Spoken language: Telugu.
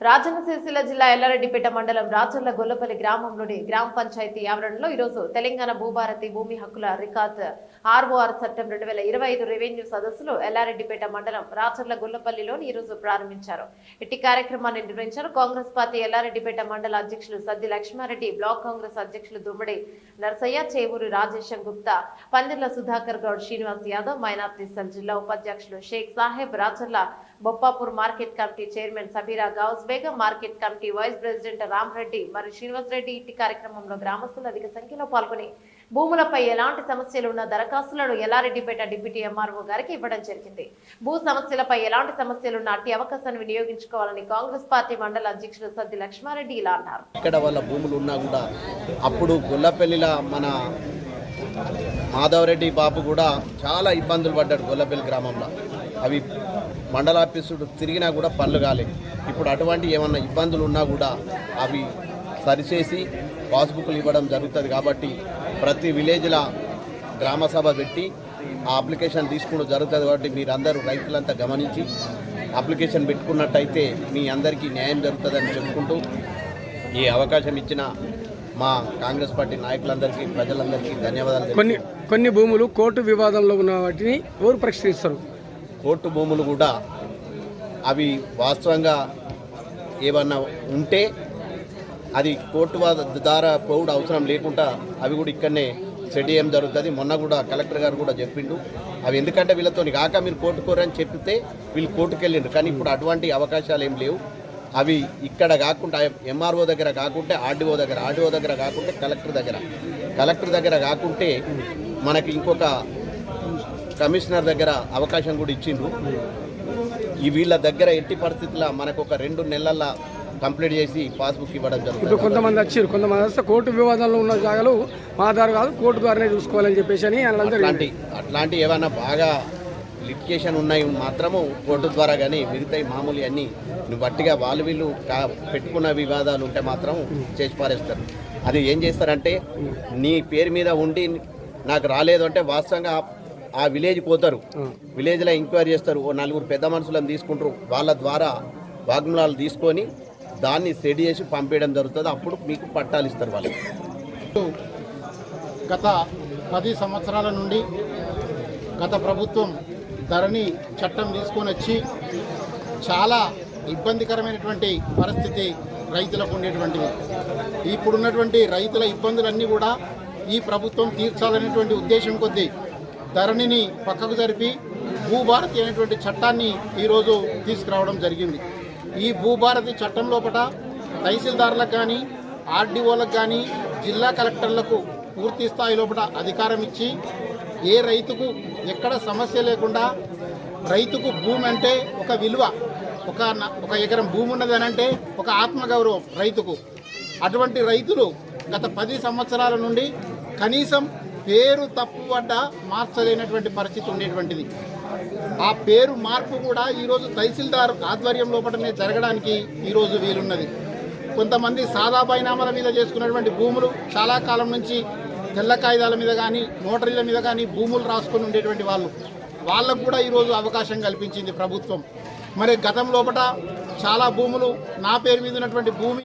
రాజన్న సిరిసిల్ల జిల్లా ఎల్లారెడ్డిపేట మండలం రాచర్ల గొల్లపల్లి గ్రామంలోని గ్రామ పంచాయతీ ఆవరణలో ఈరోజు తెలంగాణ భూభారతి భూమి హక్కుల రికార్డ్ ఆర్ఓఆర్ చట్టం రెండు వేల ఇరవై ఐదు రెవెన్యూ సదస్సులు ఎల్లారెడ్డిపేట మండలం రాచర్ల గొల్లపల్లిలోని ఈరోజు ప్రారంభించారు. ఇట్టి కార్యక్రమాన్ని నిర్వహించారు కాంగ్రెస్ పార్టీ ఎల్లారెడ్డిపేట మండల అధ్యక్షులు సద్ది లక్ష్మారెడ్డి బ్లాక్ కాంగ్రెస్ అధ్యక్షులు దుమ్మడి నర్సయ్య చేవూరు రాజేశం గుప్తా పందిర్ల సుధాకర్ గౌడ్ శ్రీనివాస్ యాదవ్ మైనార్టీ సెల్ జిల్లా ఉపాధ్యక్షులు Sheikh Saheb Racharla Boppapur market committee chairman Sabira Ghouse Begum market committee vice president Ram Reddy మరియు శ్రీనివాస్ రెడ్డి ఇట్టి కార్యక్రమంలో గ్రామస్తులు అధిక సంఖ్యలో పాల్గొని భూములపై ఎలాంటి సమస్యలు ఉన్న దరఖాస్తులను ఎల్లారెడ్డిపేట డిప్యూటీ ఎంఆర్ఓ గారికి ఇవ్వడం జరిగింది. భూ సమస్యలపై ఎలాంటి సమస్యలున్న అట్టి అవకాశాన్ని వినియోగించుకోవాలని కాంగ్రెస్ పార్టీ మండల అధ్యక్షుడు సద్ది లక్ష్మారెడ్డి ఇలా అన్నారు. ఇక్కడ వాళ్ళ భూములు ఉన్నా కూడా అప్పుడు గొల్లపల్లిల మన మాధవరెడ్డి బాబు కూడా చాలా ఇబ్బందులు పడ్డాడు గొల్లపల్లి గ్రామంలో. అవి మండలాఫీసుడు తిరిగినా కూడా పనులు కాలేదు ఇప్పుడు అటువంటి ఏమన్నా ఇబ్బందులు ఉన్నా కూడా అవి సరిచేసి పాస్బుక్లు ఇవ్వడం జరుగుతుంది కాబట్టి ప్రతి విలేజ్లో గ్రామ సభ పెట్టి ఆ అప్లికేషన్ తీసుకోవడం జరుగుతుంది కాబట్టి మీరందరూ రైతులంతా గమనించి అప్లికేషన్ పెట్టుకున్నట్టయితే మీ అందరికీ న్యాయం జరుగుతుందని చెప్పుకుంటూ ఈ అవకాశం ఇచ్చిన మా కాంగ్రెస్ పార్టీ నాయకులందరికీ ప్రజలందరికీ ధన్యవాదాలు కొన్ని కొన్ని భూములు కోర్టు వివాదంలో ఉన్న వాటిని ఎవరు పరిష్కరిస్తారు? కోర్టు భూములు కూడా అవి వాస్తవంగా ఏమన్నా ఉంటే అది కోర్టు ద్వారా పోవుడు అవసరం లేకుండా అవి కూడా ఇక్కడనే సెట్ చేయడం జరుగుతుంది. మొన్న కూడా కలెక్టర్ గారు కూడా చెప్పిండు. అవి ఎందుకంటే వీళ్ళతో కాక మీరు కోర్టు కోరని చెప్తే వీళ్ళు కోర్టుకు వెళ్ళిండ్రు. కానీ ఇప్పుడు అటువంటి అవకాశాలు ఏం లేవు. అవి ఇక్కడ కాకుండా ఎంఆర్ఓ దగ్గర కాకుంటే ఆర్డీఓ దగ్గర ఆర్డీఓ దగ్గర కాకుంటే కలెక్టర్ దగ్గర. కలెక్టర్ దగ్గర కాకుంటే మనకి ఇంకొక కమిషనర్ దగ్గర అవకాశం కూడా ఇచ్చిండ్రు. ఈ వీళ్ళ దగ్గర ఎట్టి పరిస్థితుల్లో మనకు ఒక రెండు నెలల కంప్లీట్ చేసి పాస్బుక్ ఇవ్వడం జరుగుతుంది. కొంతమంది వచ్చారు కొంతమంది వస్తే కోర్టు వివాదంలో ఉన్న జాగాలు మా ద్వారా కాదు కోర్టు ద్వారానే చూసుకోవాలని చెప్పేసి అని అట్లాంటి అట్లాంటి ఏమైనా బాగా లిటికేషన్ ఉన్నాయి మాత్రము కోర్టు ద్వారా కానీ మిగతాయి మామూలు అన్నీ నువ్వు వట్టిగా వాళ్ళు వీళ్ళు కా- పెట్టుకున్న వివాదాలు ఉంటే మాత్రం చేసి పారేస్తారు. అది ఏం చేస్తారంటే నీ పేరు మీద ఉండి నాకు రాలేదు అంటే వాస్తవంగా ఆ- విలేజ్ పోతారు. విలేజ్లో ఎంక్వైరీ చేస్తారు. ఓ నలుగురు పెద్ద మనుషులను తీసుకుంటారు. వాళ్ళ ద్వారా వాగ్మూలాలు తీసుకొని దాన్ని సెడి చేసి పంపేయడం జరుగుతుంది. అప్పుడు మీకు పట్టాలు ఇస్తారు వాళ్ళు. గత పది సంవత్సరాల నుండి గత ప్రభుత్వం ధరణి చట్టం తీసుకొని వచ్చి చాలా ఇబ్బందికరమైనటువంటి పరిస్థితి రైతులకు ఉండేటువంటిది. ఇప్పుడున్నటువంటి రైతుల ఇబ్బందులన్నీ కూడా ఈ ప్రభుత్వం తీర్చాలనేటువంటి ఉద్దేశం కొద్దీ ధరణిని పక్కకు జరిపి భూభారతి అనేటువంటి చట్టాన్ని ఈరోజు తీసుకురావడం జరిగింది. ఈ భూభారతి చట్టం లోపల తహసీల్దార్లకు కానీ ఆర్డీఓలకు కానీ జిల్లా కలెక్టర్లకు పూర్తి స్థాయి లోపల అధికారం ఇచ్చి ఏ రైతుకు ఎక్కడ సమస్య లేకుండా రైతుకు భూమి అంటే ఒక విలువ ఒక న- ఒక ఎకరం భూమి ఉన్నది అని అంటే ఒక ఆత్మగౌరవం రైతుకు. అటువంటి రైతులు గత పది సంవత్సరాల నుండి కనీసం పేరు తప్పుపడ్డ మార్చలేనటువంటి పరిస్థితి ఉండేటువంటిది. ఆ పేరు మార్పు కూడా ఈరోజు తహసీల్దార్ ఆధ్వర్యం లోపలనే జరగడానికి ఈరోజు వీలున్నది. కొంతమంది సాదా బైనామాల మీద చేసుకున్నటువంటి భూములు చాలా కాలం నుంచి తెల్ల కాగితాల మీద కానీ నోటరీల మీద కానీ భూములు రాసుకొని ఉండేటువంటి వాళ్ళు. వాళ్ళకు కూడా ఈరోజు అవకాశం కల్పించింది ప్రభుత్వం. మరి గతం లోపల చాలా భూములు నా పేరు మీద ఉన్నటువంటి భూమి